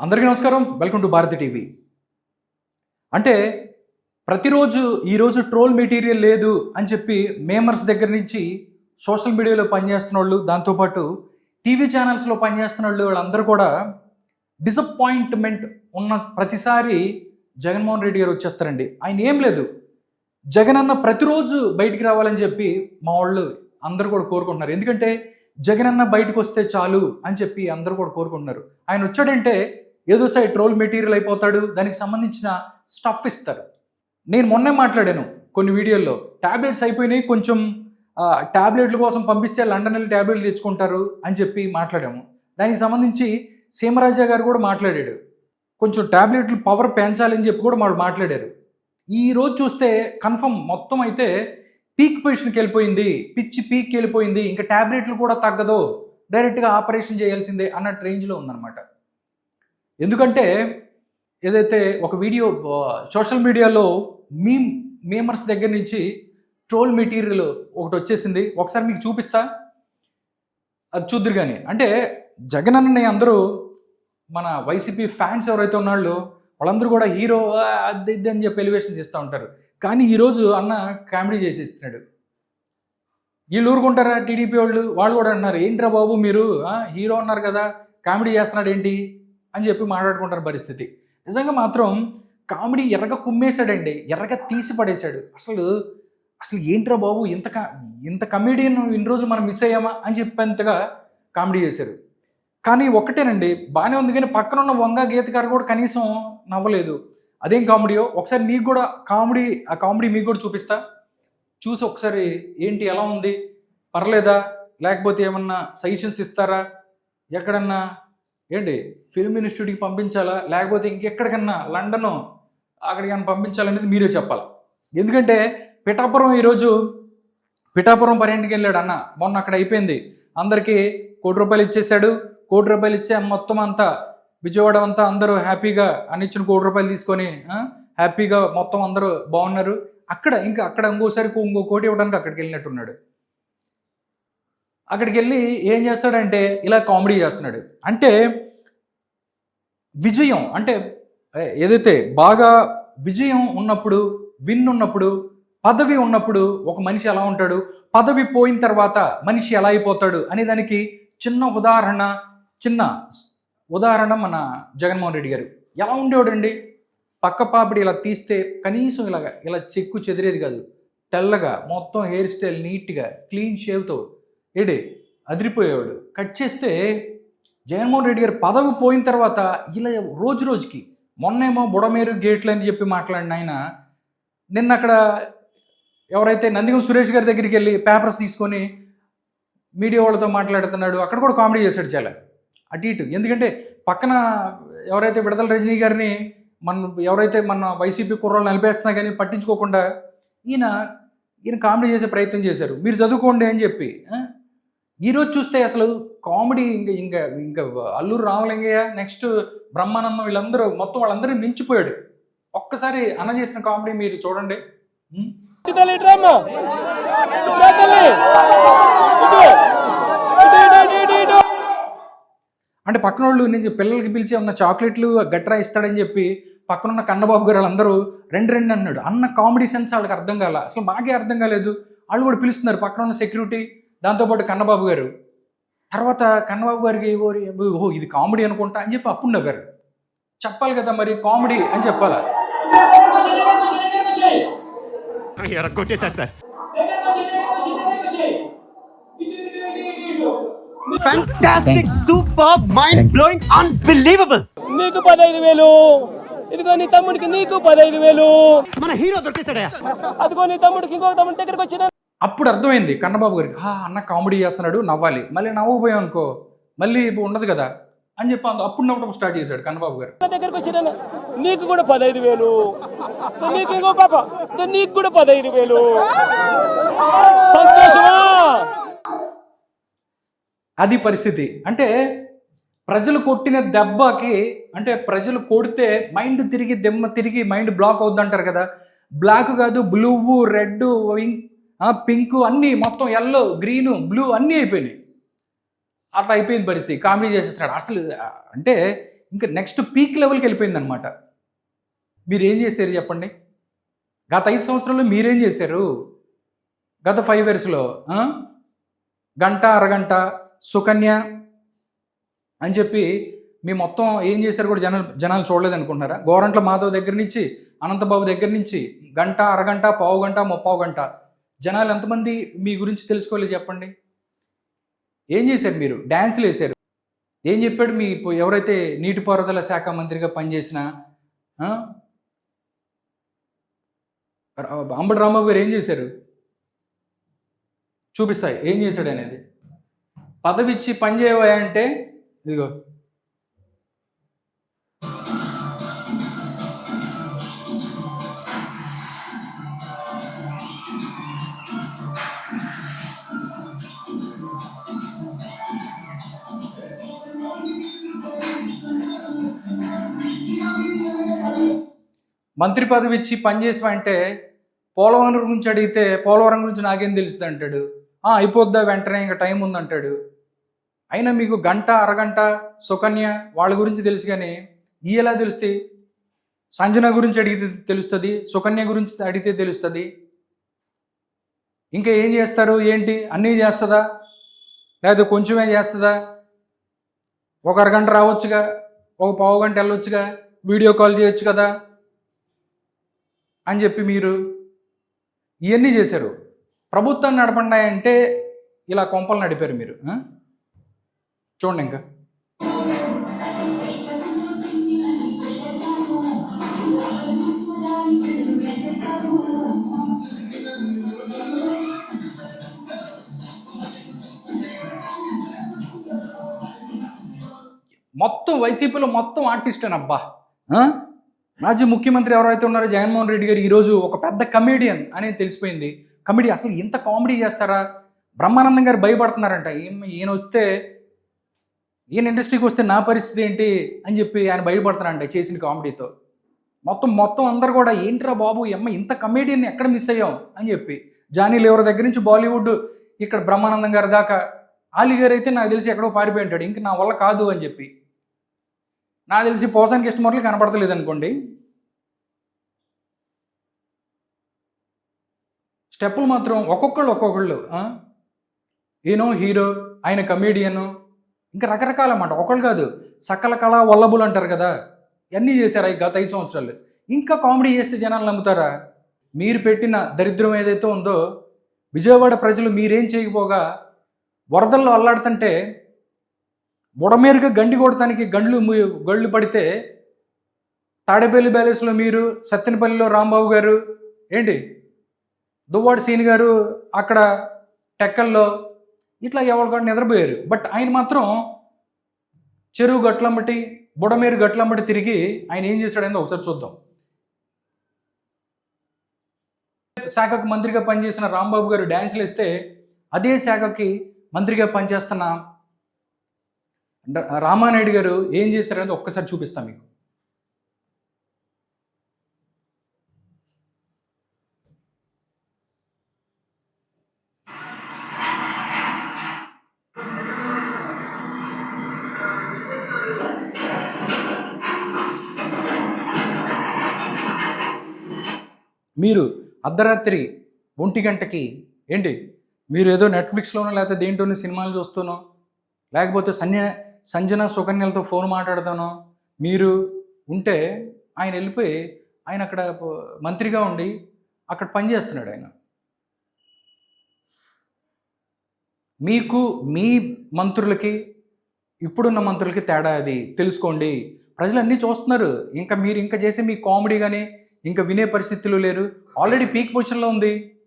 అందరికీ నమస్కారం. Welcome to Bharati TV అంటే ప్రతిరోజు ఈరోజు ట్రోల్ మెటీరియల్ లేదు అని చెప్పి మేమర్స్ దగ్గర నుంచి సోషల్ మీడియాలో పనిచేస్తున్న వాళ్ళు దాంతోపాటు టీవీ ఛానల్స్లో పనిచేస్తున్న వాళ్ళు వాళ్ళందరూ కూడా డిసప్పాయింట్మెంట్ ఉన్న ప్రతిసారి జగన్మోహన్ రెడ్డి గారు వచ్చేస్తారండి. ఆయన ఏం లేదు. జగన్ అన్న ప్రతిరోజు బయటికి రావాలని చెప్పి మా వాళ్ళు అందరూ కూడా కోరుకుంటున్నారు. ఎందుకంటే జగన్ అన్న బయటకు వస్తే చాలు అని చెప్పి అందరూ కూడా కోరుకుంటున్నారు. ఆయన వచ్చాడంటే ఏదో సైడ్ ట్రోల్ మెటీరియల్ అయిపోతాడు దానికి సంబంధించిన స్టఫ్ ఇస్తారు. నేను మొన్నే మాట్లాడాను కొన్ని వీడియోల్లో. ట్యాబ్లెట్స్ అయిపోయినాయి కొంచెం ట్యాబ్లెట్ల కోసం పంపిస్తే లండన్ వెళ్ళి ట్యాబ్లెట్లు తెచ్చుకుంటారు అని చెప్పి మాట్లాడాము. దానికి సంబంధించి సీమరాజా గారు కూడా మాట్లాడాడు. కొంచెం ట్యాబ్లెట్లు పవర్ పెంచాలని చెప్పి కూడా వాళ్ళు మాట్లాడారు. ఈ రోజు చూస్తే కన్ఫర్మ్ మొత్తం అయితే పీక్ పొజిషన్కి వెళ్ళిపోయింది పిచ్చి పీక్కి వెళ్ళిపోయింది. ఇంకా ట్యాబ్లెట్లు కూడా తగ్గదు. డైరెక్ట్గా ఆపరేషన్ చేయాల్సిందే అన్న రేంజ్లో ఉందన్నమాట. ఎందుకంటే ఏదైతే ఒక వీడియో సోషల్ మీడియాలో మీమ్ మేమర్స్ దగ్గర నుంచి ట్రోల్ మెటీరియల్ ఒకటి వచ్చేసింది. ఒకసారి మీకు చూపిస్తా. అది చూద్దరు కానీ అంటే జగన్ అన్నని అందరూ మన వైసీపీ ఫ్యాన్స్ ఎవరైతే ఉన్నాళ్ళో వాళ్ళందరూ కూడా హీరో అది ఇది అని చెప్పి ఎలివేషన్స్ ఇస్తూ ఉంటారు. కానీ ఈరోజు అన్న కామెడీ చేసి ఇస్తున్నాడు వీళ్ళు ఊరుకుంటారా టీడీపీ వాళ్ళు? వాళ్ళు కూడా అన్నారు ఏంట్రా బాబు మీరు? హీరో అన్నారు కదా కామెడీ చేస్తున్నాడు ఏంటి అని చెప్పి మాట్లాడుకుంటారు పరిస్థితి. నిజంగా మాత్రం కామెడీ ఎర్రగా కుమ్మేశాడండి. ఎర్రగా తీసి పడేశాడు. అసలు అసలు ఏంట్రా బాబు ఇంత ఇంత కమెడియన్ ఇన్ని రోజులు మనం మిస్ అయ్యామా అని చెప్పేంతగా కామెడీ చేశారు. కానీ ఒక్కటేనండి బాగానే ఉంది కానీ పక్కన ఉన్న వంగ గీత గారు కూడా కనీసం నవ్వలేదు. అదేం కామెడీయో? ఒకసారి మీకు కూడా కామెడీ ఆ కామెడీ మీకు కూడా చూపిస్తా. చూసి ఒకసారి ఏంటి ఎలా ఉంది? పర్లేదా? లేకపోతే ఏమన్నా సజెషన్స్ ఇస్తారా? ఎక్కడన్నా ఏంటి? ఫిల్మ్ ఇన్స్టిట్యూట్కి పంపించాలా? లేకపోతే ఇంకెక్కడికన్నా లండన్ అక్కడికన్నా పంపించాలనేది మీరే చెప్పాలి? ఎందుకంటే పిఠాపురం ఈరోజు పిఠాపురం పర్యటనకి వెళ్ళాడు అన్న. మొన్న అక్కడ అయిపోయింది. అందరికీ కోటి రూపాయలు ఇచ్చేశాడు. కోటి రూపాయలు ఇచ్చే మొత్తం అంతా విజయవాడ అంతా అందరూ హ్యాపీగా అన్ని ఇచ్చిన కోటి రూపాయలు తీసుకొని హ్యాపీగా మొత్తం అందరూ బాగున్నారు. అక్కడ ఇంకా అక్కడ ఇంకోసారి ఇంకో కోటి ఇవ్వడానికి అక్కడికి వెళ్ళినట్టున్నాడు. అక్కడికి వెళ్ళి ఏం చేస్తాడంటే ఇలా కామెడీ చేస్తున్నాడు. అంటే విజయం అంటే ఏదైతే బాగా విజయం ఉన్నప్పుడు విన్ ఉన్నప్పుడు పదవి ఉన్నప్పుడు ఒక మనిషి ఎలా ఉంటాడు? పదవి పోయిన తర్వాత మనిషి ఎలా అయిపోతాడు? అనే దానికి చిన్న ఉదాహరణ చిన్న ఉదాహరణ మన జగన్మోహన్ రెడ్డి గారు. ఎలా ఉండేవాడండి? పక్క పాపిడి ఇలా తీస్తే కనీసం ఇలాగా ఇలా చెక్కు చెదిరేది కాదు. తెల్లగా మొత్తం హెయిర్ స్టైల్ నీట్గా క్లీన్ షేవ్తో ఏడే? అదిరిపోయేవాడు. కట్ చేస్తే జగన్మోహన్ రెడ్డి గారు పదవి పోయిన తర్వాత ఇలా రోజు రోజుకి మొన్నేమో బుడమేరు గేట్లు అని చెప్పి మాట్లాడిన ఆయన నిన్న అక్కడ ఎవరైతే నందిగం సురేష్ గారి దగ్గరికి వెళ్ళి పేపర్స్ తీసుకొని మీడియా వాళ్ళతో మాట్లాడుతున్నాడు అక్కడ కూడా కామెడీ చేశాడు చాలా. అటు ఇటు. ఎందుకంటే పక్కన ఎవరైతే విడదల రజనీ గారిని మన ఎవరైతే మన వైసీపీ కుర్రాళ్ళు నిలిపేస్తున్నా కానీ పట్టించుకోకుండా ఈయన ఈయన కామెడీ చేసే ప్రయత్నం చేశారు. మీరు చదువుకోండి అని చెప్పి ఈరోజు చూస్తే అసలు కామెడీ ఇంకా ఇంకా ఇంకా అల్లూరు రామలింగయ్య నెక్స్ట్ బ్రహ్మానందం వీళ్ళందరూ మొత్తం వాళ్ళందరినీ మించిపోయాడు. ఒక్కసారి అన్న చేసిన కామెడీ మీరు చూడండి. అంటే పక్కన వాళ్ళు నుంచి పిల్లలకి పిలిచి ఉన్న చాక్లెట్లు గట్రా ఇస్తాడని చెప్పి పక్కన ఉన్న కన్నబాబు గారు వాళ్ళందరూ రెండు రెండు అన్నాడు. అన్న కామెడీ సెన్స్ వాళ్ళకి అర్థం కాల. అసలు మాకే అర్థం కాలేదు. వాళ్ళు కూడా పిలుస్తున్నారు పక్కన ఉన్న సెక్యూరిటీ. దాంతోపాటు కన్నబాబు గారు తర్వాత కన్నబాబు గారికి ఓరి ఓహో ఇది కామెడీ అనుకుంటా అని చెప్పి అప్పుడు నవ్వారు. చెప్పాలి కదా మరి కామెడీ అని చెప్పాలా? ఎరగొట్టేశారు sir fantastic, superb, mind blowing, unbelievable. నీకు పదహైదు వేలు. ఇదిగో నీ తమ్ముడికి నీకు పదహైదు వేలు. మన హీరో దొరికేశాడయా అదిగో నీ తమ్ముడికి ఇంకొక తమ్ముడి దగ్గరికి వచ్చిన అప్పుడు అర్థమైంది కన్నబాబు గారికి "ఆ, అన్న కామెడీ చేస్తున్నాడు నవ్వాలి. మళ్ళీ నవ్వబోయాం అనుకో మళ్ళీ ఇప్పుడు ఉండదు కదా అని చెప్పి అప్పుడు నవ్వడం స్టార్ట్ చేశాడు కన్నబాబు గారు. దగ్గరికి వచ్చిన నీకు కూడా పదహైదు వేలు. నీకు ఇంకో పాప నీకు కూడా పదహైదు వేలు. సంతోషమా? అది పరిస్థితి. అంటే ప్రజలు కొట్టిన దెబ్బకి అంటే ప్రజలు కొడితే మైండ్ తిరిగి దెమ్మ తిరిగి మైండ్ బ్లాక్ అవుద్ది అంటారు కదా. బ్లాక్ కాదు బ్లూ రెడ్ పింక్ అన్నీ మొత్తం ఎల్లో గ్రీను బ్లూ అన్నీ అయిపోయినాయి. అట్లా అయిపోయింది పరిస్థితి. కామెడీ చేసేస్తున్నాడు. అసలు అంటే ఇంకా నెక్స్ట్ పీక్ లెవెల్కి వెళ్ళిపోయింది అనమాట మీరు ఏం చేశారు చెప్పండి? గత ఐదు సంవత్సరాల్లో మీరేం చేశారు? గత ఫైవ్ ఇయర్స్లో గంట అరగంట సుకన్య అని చెప్పి మీ మొత్తం ఏం చేశారు కూడా జనాలు జనాలు చూడలేదు అనుకుంటున్నారా గోరంట్ల మాధవ్ దగ్గర నుంచి అనంతబాబు దగ్గర నుంచి గంట అరగంట పావు గంట ముప్పావు గంట జనాలు ఎంతమంది మీ గురించి తెలుసుకోలేదు చెప్పండి? ఏం చేశారు మీరు? డ్యాన్సులు వేశారు. ఏం చెప్పాడు మీ ఎవరైతే నీటిపారుదల శాఖ మంత్రిగా పనిచేసిన ఆ? అంబటి రాంబాబు గారు ఏం చేశారు? చూపిస్తాయి ఏం చేశాడు అనేది. పదవి ఇచ్చి పని చేయవా అంటే ఇదిగో మంత్రి పదవి ఇచ్చి పని పోలవరం గురించి అడిగితే పోలవరం గురించి నాకేం తెలుస్తుంది అంటాడు. అయిపోద్దా వెంటనే ఇంకా టైం ఉందంటాడు. అయినా మీకు గంట అరగంట సుకన్య వాళ్ళ గురించి తెలుసు కానీ ఈ ఎలా తెలుస్తాయి? సంజన గురించి అడిగితే తెలుస్తుంది సుకన్య గురించి అడిగితే తెలుస్తుంది. ఇంకా ఏం చేస్తారు? ఏంటి? అన్నీ చేస్తుందా? లేదా కొంచెమే చేస్తుందా? ఒక అరగంట రావచ్చుగా? ఒక పావు గంట వెళ్ళొచ్చుగా? వీడియో కాల్ చేయొచ్చు కదా? అని చెప్పి మీరు ఇవన్నీ చేశారు. ప్రభుత్వాన్ని నడపండి అంటే ఇలా కొంపలు నడిపారు మీరు చూడండి ఇంకా. మొత్తం వైసీపీలో మొత్తం ఆర్టిస్టేనబ్బా. అబ్బా మాజీ ముఖ్యమంత్రి ఎవరైతే ఉన్నారో జగన్మోహన్ రెడ్డి గారు ఈరోజు ఒక పెద్ద కమేడియన్ అనేది తెలిసిపోయింది. కమెడీ అసలు ఇంత కామెడీ చేస్తారా? బ్రహ్మానందం గారు భయపడుతున్నారంట. ఈయన- ఈయన వస్తే ఈయన ఇండస్ట్రీకి వస్తే నా పరిస్థితి ఏంటి అని చెప్పి ఆయన భయపడుతున్నారంట చేసిన కామెడీతో మొత్తం మొత్తం అందరు కూడా ఏంట్రా బాబు ఈ అమ్మ ఇంత కమేడియన్ ఎక్కడ మిస్ అయ్యాం అని చెప్పి. జానీ లేవర్ దగ్గర నుంచి బాలీవుడ్ ఇక్కడ బ్రహ్మానందం గారి దాకా. ఆలి గారు అయితే నాకు తెలిసి ఎక్కడో పారిపోయి ఉంటాడు. ఇంక నా వల్ల కాదు అని చెప్పి. నాకు తెలిసి పోసానికి ఇష్టమర్లు కనపడతలేదు అనుకోండి. స్టెప్పులు మాత్రం ఒక్కొక్కళ్ళు ఒక్కొక్కళ్ళు ఆ? ఈయనో హీరో ఆయన కమేడియను ఇంకా రకరకాల అన్నమాట. ఒకళ్ళు కాదు సకల కళ వల్లబులు అంటారు కదా. ఇవన్నీ చేశారు ఈ గత ఐదు సంవత్సరాలు. ఇంకా కామెడీ చేస్తే జనాలు నమ్ముతారా? మీరు పెట్టిన దరిద్రం ఏదైతే ఉందో విజయవాడ ప్రజలు మీరేం చేయకపోగా వరదల్లో అల్లాడుతుంటే బుడమేరుగా గండి కొడటానికి గండ్లు గళ్ళు పడితే తాడేపల్లి బ్యాలెన్స్లో మీరు సత్తెనపల్లిలో రాంబాబు గారు ఏంటి? దువ్వాడి సీని గారు అక్కడ టెక్కల్లో ఇట్లా ఎవరికో నిద్రపోయారు. బట్ ఆయన మాత్రం చెరువు గట్లమ్మటి బుడమేరు గట్లమ్మటి తిరిగి ఆయన ఏం చేశాడని ఒకసారి చూద్దాం. శాఖకు మంత్రిగా పనిచేసిన రాంబాబు గారు డ్యాన్సులు వేస్తే అదే శాఖకి మంత్రిగా పనిచేస్తున్న రామానాయుడు గారు ఏం చేశారనేది ఒక్కసారి చూపిస్తాం మీకు. మీరు అర్ధరాత్రి ఒంటి గంటకి ఏంటి? మీరు ఏదో నెట్ఫ్లిక్స్లోనో లేకపోతే దేంట్లోనో సినిమాలు చూస్తున్నాం లేకపోతే సన్యా సంజన సుకన్యలతో ఫోన్ మాట్లాడతాను మీరు ఉంటే ఆయన వెళ్ళిపోయి ఆయన అక్కడ మంత్రిగా ఉండి అక్కడ పని చేస్తున్నాడు ఆయన. మీకు మీ మంత్రులకి ఇప్పుడున్న మంత్రులకి తేడా అది. తెలుసుకోండి. ప్రజలు అన్నీ చూస్తున్నారు. ఇంకా మీరు ఇంకా చేసే మీ కామెడీ కానీ ఇంకా వినే పరిస్థితులు లేరు. ఆల్రెడీ పీక్ పొజిషన్లో ఉంది.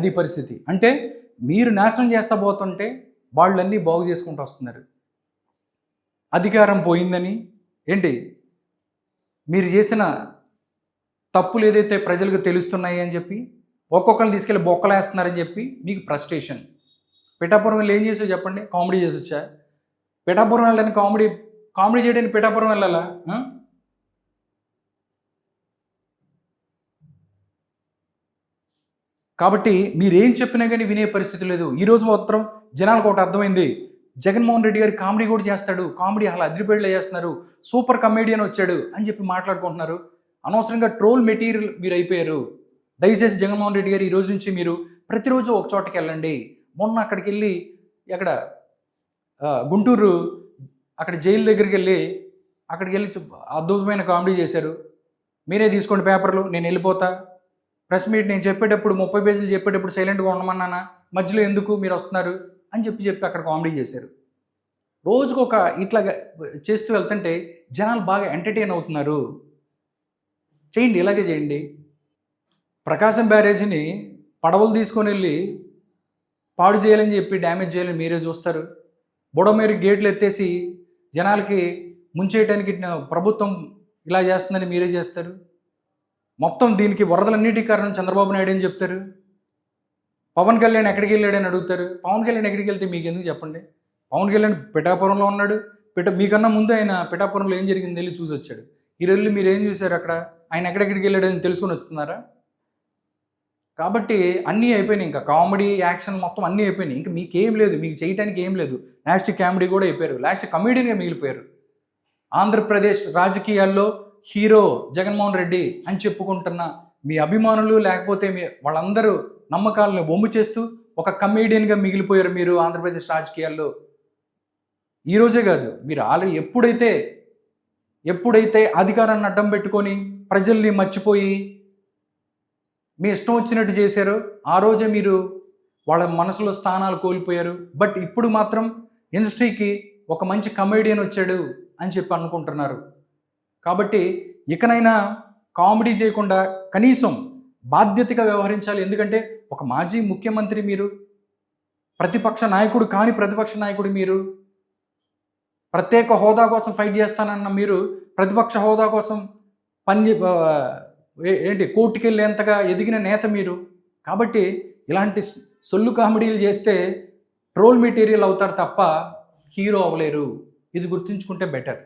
అది పరిస్థితి. అంటే మీరు నాశనం చేస్తా పోతుంటే వాళ్ళన్నీ బాగు చేసుకుంటూ వస్తున్నారు. అధికారం పోయిందని ఏంటి? మీరు చేసిన తప్పులు ఏదైతే ప్రజలకు తెలుస్తున్నాయి అని చెప్పి ఒక్కొక్కరిని తీసుకెళ్ళి బొక్కలేస్తున్నారని చెప్పి మీకు ఫ్రస్ట్రేషన్ పిఠాపురం వెళ్ళి ఏం చేసావు చెప్పండి? కామెడీ చేసి వచ్చా? పిఠాపురం వెళ్ళడానికి కామెడీ కామెడీ చేయడానికి పిఠాపురం వెళ్ళాలా ఆ? కాబట్టి మీరేం చెప్పినా కానీ వినే పరిస్థితి లేదు. ఈరోజు మాత్రం జనాలకు ఒకటి అర్థమైంది. జగన్మోహన్ రెడ్డి గారి కామెడీ కూడా చేస్తాడు. కామెడీ అలా అదిరిపేళ్ళు చేస్తున్నారు. సూపర్ కమేడియన్ వచ్చాడు అని చెప్పి మాట్లాడుకుంటున్నారు. అనవసరంగా ట్రోల్ మెటీరియల్ మీరు అయిపోయారు. దయచేసి జగన్మోహన్ రెడ్డి గారు ఈ రోజు నుంచి మీరు ప్రతిరోజు ఒక చోటకి వెళ్ళండి. మొన్న అక్కడికి వెళ్ళి అక్కడ గుంటూరు అక్కడ జైలు దగ్గరికి వెళ్ళి అక్కడికి వెళ్ళి అద్భుతమైన కామెడీ చేశారు. మీరే తీసుకోండి పేపర్లు నేను వెళ్ళిపోతా. ప్రెస్ మీట్ నేను చెప్పేటప్పుడు ముప్పై పేజీలు చెప్పేటప్పుడు సైలెంట్గా ఉండమన్నానా? మధ్యలో ఎందుకు మీరు వస్తున్నారు? అని చెప్పి చెప్పి అక్కడ కామెడీ చేశారు. రోజుకు ఒక ఇట్లాగా చేస్తూ వెళ్తుంటే జనాలు బాగా ఎంటర్టైన్ అవుతున్నారు. చేయండి ఇలాగే చేయండి. ప్రకాశం బ్యారేజీని పడవలు తీసుకొని వెళ్ళి పాడు చేయాలని చెప్పి డ్యామేజ్ చేయాలని మీరే చూస్తారు. బుడమేరు గేట్లు ఎత్తేసి జనాలకి ముంచేయటానికి ప్రభుత్వం ఇలా చేస్తుందని మీరే చేస్తారు. మొత్తం దీనికి వరదలన్నిటి కారణం చంద్రబాబు నాయుడు అని చెప్తారు? పవన్ కళ్యాణ్ ఎక్కడికి వెళ్ళాడని అడుగుతారు? పవన్ కళ్యాణ్ ఎక్కడికి వెళ్తే మీకు ఎందుకు చెప్పండి? పవన్ కళ్యాణ్ పిఠాపురంలో ఉన్నాడు. పిఠ మీకన్నా ముందు ఆయన పిఠాపురంలో ఏం జరిగింది వెళ్ళి చూసి వచ్చాడు. ఈరోజు మీరు ఏం చూశారు అక్కడ? ఆయన ఎక్కడెక్కడికి వెళ్ళాడని తెలుసుకొని వస్తున్నారా? కాబట్టి అన్నీ అయిపోయినాయి ఇంకా. కామెడీ యాక్షన్ మొత్తం అన్నీ అయిపోయినాయి. ఇంకా మీకేం లేదు. మీకు చేయటానికి ఏం లేదు. లాస్ట్ కామెడీ కూడా అయిపోయారు. లాస్ట్ కమెడీగా మిగిలిపోయారు. ఆంధ్రప్రదేశ్ రాజకీయాల్లో హీరో జగన్మోహన్ రెడ్డి అని చెప్పుకుంటున్న మీ అభిమానులు లేకపోతే మీ వాళ్ళందరూ నమ్మకాలను బొమ్ము చేస్తూ ఒక కమేడియన్గా మిగిలిపోయారు మీరు ఆంధ్రప్రదేశ్ రాజకీయాల్లో. ఈరోజే కాదు మీరు ఆల్రెడీ ఎప్పుడైతే ఎప్పుడైతే అధికారాన్ని అడ్డం పెట్టుకొని ప్రజల్ని మర్చిపోయి మీ ఇష్టం వచ్చినట్టు చేశారో ఆ రోజే మీరు వాళ్ళ మనసులో స్థానాలు కోల్పోయారు. బట్ ఇప్పుడు మాత్రం ఇండస్ట్రీకి ఒక మంచి కమేడియన్ వచ్చాడు అని చెప్పి అనుకుంటున్నారు. కాబట్టి ఇకనైనా కామెడీ చేయకుండా కనీసం బాధ్యతగా వ్యవహరించాలి. ఎందుకంటే ఒక మాజీ ముఖ్యమంత్రి మీరు ప్రతిపక్ష నాయకుడు కాని ప్రతిపక్ష నాయకుడు మీరు ప్రత్యేక హోదా కోసం ఫైట్ చేస్తానన్న మీరు ప్రతిపక్ష హోదా కోసం పని ఏంటి కోర్టుకి వెళ్ళేంతగా ఎదిగిన నేత మీరు. కాబట్టి ఇలాంటి సొల్లు కామెడీలు చేస్తే ట్రోల్ మెటీరియల్ అవుతారు తప్ప హీరో అవ్వలేరు. ఇది గుర్తుంచుకుంటే బెటర్.